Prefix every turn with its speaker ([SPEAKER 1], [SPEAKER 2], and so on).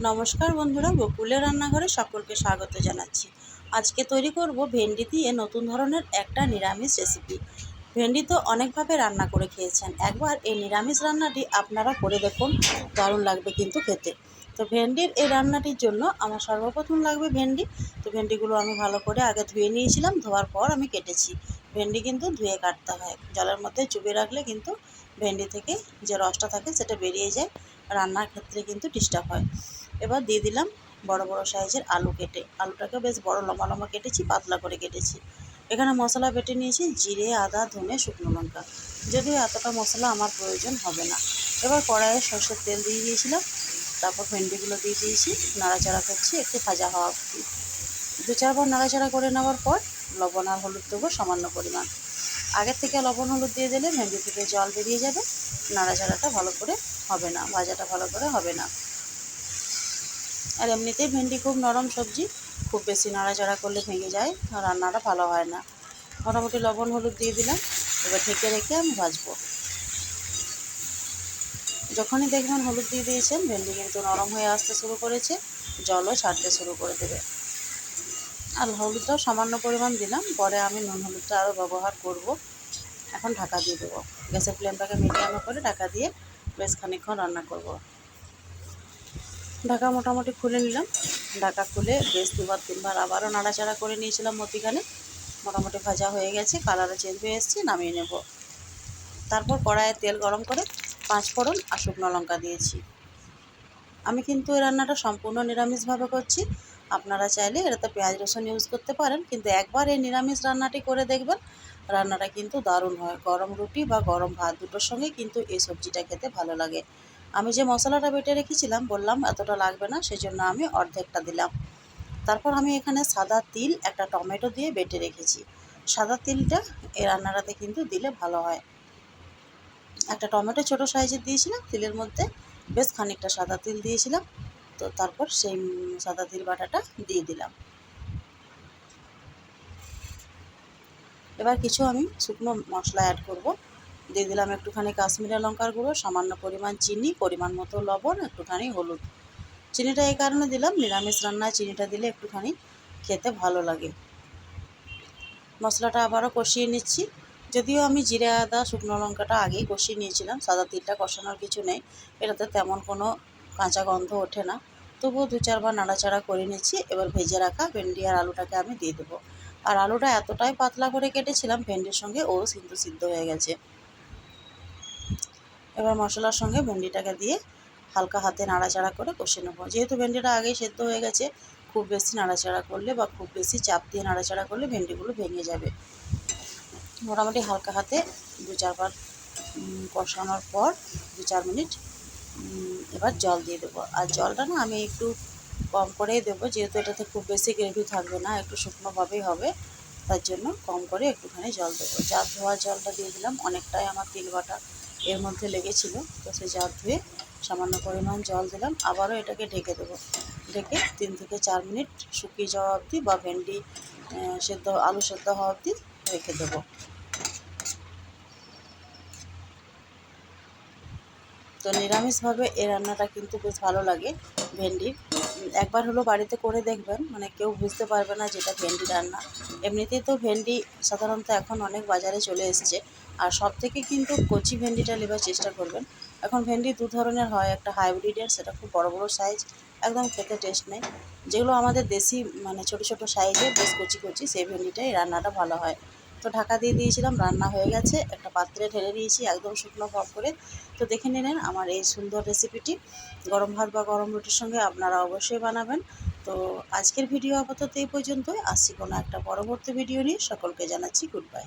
[SPEAKER 1] নমস্কার বন্ধুরা, বকুলের রান্নাঘরে সকলকে স্বাগত জানাচ্ছি। আজকে তৈরি করব ভেন্ডি দিয়ে নতুন ধরনের একটা নিরামিষ রেসিপি ভেন্ডি তো অনেকভাবে রান্না করে খেয়েছেন। একবার এই নিরামিষ রান্নাটি আপনারা করে দেখুন, দারুণ লাগবে কিন্তু খেতে। তো ভেন্ডির এই রান্নাটির জন্য আমার সর্বপ্রথম লাগবে ভেন্ডি। তো ভেন্ডিগুলো আমি ভালো করে আগে ধুয়ে নিয়েছিলাম, ধোয়ার পর আমি কেটেছি। ভেন্ডি কিন্তু ধুয়ে কাটতে হয়। জলের মধ্যে চুবে রাখলে কিন্তু ভেন্ডি থেকে যে রসটা থাকে সেটা বেরিয়ে যায়। রান্নার ক্ষেত্রে কিন্তু ডিস্টার্ব হয়। এবার দিয়ে দিলাম বড় বড় সাইজের আলু কেটে। আলুটাকে বেশ বড় লম্বা লম্বা কেটেছি, পাতলা করে কেটেছি। এখানে মশলা বেটে নিয়েছি জিরে, আদা, ধনে, শুকনো লঙ্কা। যদিও এতটা মশলা আমার প্রয়োজন হবে না। এবার কড়াইয়ে সর্ষের তেল দিয়ে দিয়েছিলাম। তারপর ভেন্ডিগুলো দিয়ে দিয়েছি। নাড়াচাড়া করছি, একটু ভাজা হওয়া দু, চারবার নাড়াচাড়া করে নেওয়ার পর লবণ আর হলুদ দেবো সামান্য পরিমাণ। আগের থেকে লবণ, হলুদ দিয়ে দিলে ভেন্ডি থেকে জল বেরিয়ে যাবে। নাড়াচাড়াটা ভালো করে হবে না, ভাজাটা ভালো করে হবে না। আর এমনিতেই ভেন্ডি খুব নরম সবজি, খুব বেশি নাড়াচাড়া করলে ভেঙে যায় রান্নাটা ভালো হয় না। মোটামুটি লবণ, হলুদ দিয়ে দিলাম, এবার ঢেকে রেখে আমি ভাজবো। যখনই দেখবেন হলুদ দিয়ে দিয়েছেন, ভেন্ডি কিন্তু নরম হয়ে আসতে শুরু করেছে, জলও ছাড়তে শুরু করে দেবে। আর হলুদটাও সামান্য পরিমাণ দিলাম, পরে আমি নুন হলুদটা আরও ব্যবহার করব। এখন ঢাকা দিয়ে দেবো। গ্যাসের ফ্লেমটাকে মিডিয়ামে করে ঢাকা দিয়ে বেশ খানিকক্ষণ রান্না করব। ঢাকা মোটামুটি খুলে নিলাম। ঢাকা খুলে বেশ দুবার, তিনবার আবারও নাড়াচাড়া করে নিয়েছিলাম মতিখানে। মোটামুটি ভাজা হয়ে গেছে, কালারও চেঞ্জ হয়ে এসছে, নামিয়ে নেব। তারপর কড়াইয়ে তেল গরম করে পাঁচ ফোড়ন আর শুকনো লঙ্কা দিয়েছি। আমি কিন্তু এই রান্নাটা সম্পূর্ণ নিরামিষভাবে করছি। আপনারা চাইলে এটাতে পেঁয়াজ রসুন ইউজ করতে পারেন, কিন্তু একবার এই নিরামিষ রান্নাটি করে দেখবেন, রান্নাটা কিন্তু দারুণ হয়। গরম রুটি বা গরম ভাত দুটোর সঙ্গে কিন্তু এই সবজিটা খেতে ভালো লাগে। আমি যে মশলাটা বেটে রেখেছিলাম, বললাম এতটা লাগবে না, সেজন্য আমি অর্ধেকটা দিলাম। তারপর আমি এখানে সাদা তিল, একটা টমেটো দিয়ে বেটে রেখেছি। সাদা তিলটা এই রান্নাটাতে কিন্তু দিলে ভালো হয়। একটা টমেটো ছোটো সাইজের দিয়েছিলাম, তিলের মধ্যে বেশ খানিকটা সাদা তিল দিয়েছিলাম। তো তারপর সেই সাদা তিল বাটাটা দিয়ে দিলাম। এবার কিছু আমি শুকনো মশলা অ্যাড করব। দিয়ে দিলাম একটুখানি কাশ্মীরি লঙ্কার গুঁড়ো, সামান্য পরিমাণ চিনি, পরিমাণ মতো লবণ, একটুখানি হলুদ। চিনিটা এই কারণে দিলাম, নিরামিষ রান্নায় চিনিটা দিলে একটুখানি খেতে ভালো লাগে। মশলাটা আবারও কষিয়ে নিচ্ছি। যদিও আমি জিরে, আদা, শুকনো লঙ্কাটা আগেই কষিয়ে নিয়েছিলাম, সাদা তিলটা কষানোর কিছু নেই, এটাতে তেমন কোনো কাঁচা গন্ধ ওঠে না। তবুও দু চারবার নাড়াচাড়া করে নিচ্ছি, এবার ভেজে রাখা ভেন্ডি আর আলুটাকে আমি দিয়ে দেবো। আর আলুটা এতটাই পাতলা করে কেটেছিলাম, ভেন্ডির সঙ্গে ও কিন্তু সিদ্ধ হয়ে গেছে। এবার মশলার সঙ্গে ভেন্ডিটাকে দিয়ে হালকা হাতে নাড়াচাড়া করে কষে নেব। যেহেতু ভেন্ডিটা আগেই সেদ্ধ হয়ে গেছে, খুব বেশি নাড়াচাড়া করলে বা খুব বেশি চাপ দিয়ে নাড়াচাড়া করলে ভেন্ডিগুলো ভেঙে যাবে। মোটামুটি হালকা হাতে দু চারবার কষানোর পর দু চার মিনিট এবার জল দিয়ে দেবো। আর জলটা না আমি একটু কম করেই দেবো, যেহেতু এটাতে খুব বেশি গ্রেভি থাকবে না, একটু শুকনোভাবেই হবে, তার জন্য কম করে একটুখানি জল দেবো। জার ধোয়া জলটা দিয়ে দিলাম, অনেকটাই আমার তিল বাটা এর মধ্যে লেগেছিলো। তো সেই জার ধুয়ে সামান্য পরিমাণ জল দিলাম। আবারও এটাকে ঢেকে দেবো। ঢেকে তিন থেকে চার মিনিট শুকিয়ে যাওয়া অবধি বা ভেন্ডি সেদ্ধ, আলু সেদ্ধ হওয়া অবধি রেখে দেবো। তো নিরামিষভাবে এই রান্নাটা কিন্তু বেশ ভালো লাগে ভেন্ডির। একবার হলো বাড়িতে করে দেখবেন মানে কেউ বুঝতে পারবে না যেটা ভেন্ডি রান্না। এমনিতেই তো ভেন্ডি সাধারণত এখন অনেক বাজারে চলে এসছে। আর সব থেকে কিন্তু কচি ভেন্ডিটা নেবার চেষ্টা করবেন। এখন ভেন্ডি দু ধরনের হয়, একটা হাইব্রিডের সেটা খুব বড় বড় সাইজ একদম খেতে টেস্ট নেই। যেগুলো আমাদের দেশি মানে ছোটো ছোটো সাইজের বেশ কচি কচি, সেই ভেন্ডিটাই রান্নাটা ভালো হয়। তো ঢাকা দিয়ে দিয়েছিলাম, রান্না হয়ে গেছে। একটা পাত্রে ঢেলে দিয়েছি, একদম শুকনো ভাব করে। তো দেখে নিলেন আমার এই সুন্দর রেসিপিটি গরম ভাত বা গরম রুটির সঙ্গে আপনারা অবশ্যই বানাবেন। তো আজকের ভিডিও আপাতত এই পর্যন্তই। আসছি কোনো একটা পরবর্তী ভিডিও নিয়ে। সকলকে জানাচ্ছি গুড বাই